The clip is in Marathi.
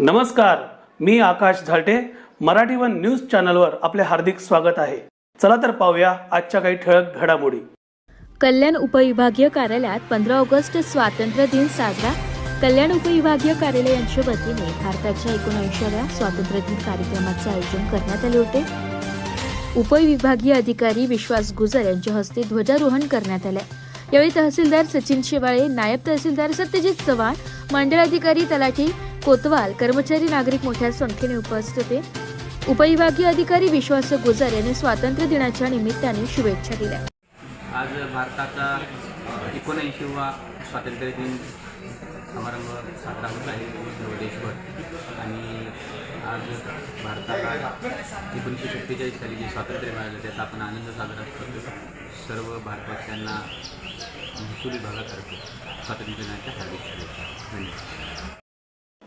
नमस्कार मी आकाश झालटे. मराठी वन न्यूज चॅनलवर आपले हार्दिक स्वागत आहे. चला तर पाहूया आजच्या काही ठळक घडामोडी. कल्याण उपविभागीय कार्यालयात पंधरा ऑगस्ट स्वातंत्र्य दिन साजरा. कल्याण उपविभागीय कार्यालय यांच्या वतीने भारताच्या एकोणऐंशीव्या स्वातंत्र्य दिन कार्यक्रमाचे आयोजन करण्यात आले होते. उपविभागीय अधिकारी विश्वास गुजर यांच्या हस्ते ध्वजारोहण करण्यात आले. यावेळी तहसीलदार सचिन शेवाळे नायब तहसीलदार सत्यजित चव्हाण मंडळ अधिकारी तलाठी कोतवाल कर्मचारी नागरिक मोठ्या संख्येने उपस्थित होते. उपविभागीय अधिकारी विश्वास गुजर यांनी स्वातंत्र्य दिनाच्या निमित्ताने शुभेच्छा दिल्या. आज भारताचा एकोणऐंशीवा स्वातंत्र्य दिन समारंभ साजरा होत आहे. सर्व देशभर. आणि आज भारताला एकोणीसशे सत्तेचाळीस साली जे स्वातंत्र्य मिळालं त्याचा आपण आनंद साजरा करतो. सर्व भारतवासियांना महसूल विभागातर्फे स्वातंत्र्य दिनाच्या हार्दिक शुभेच्छा. धन्यवाद.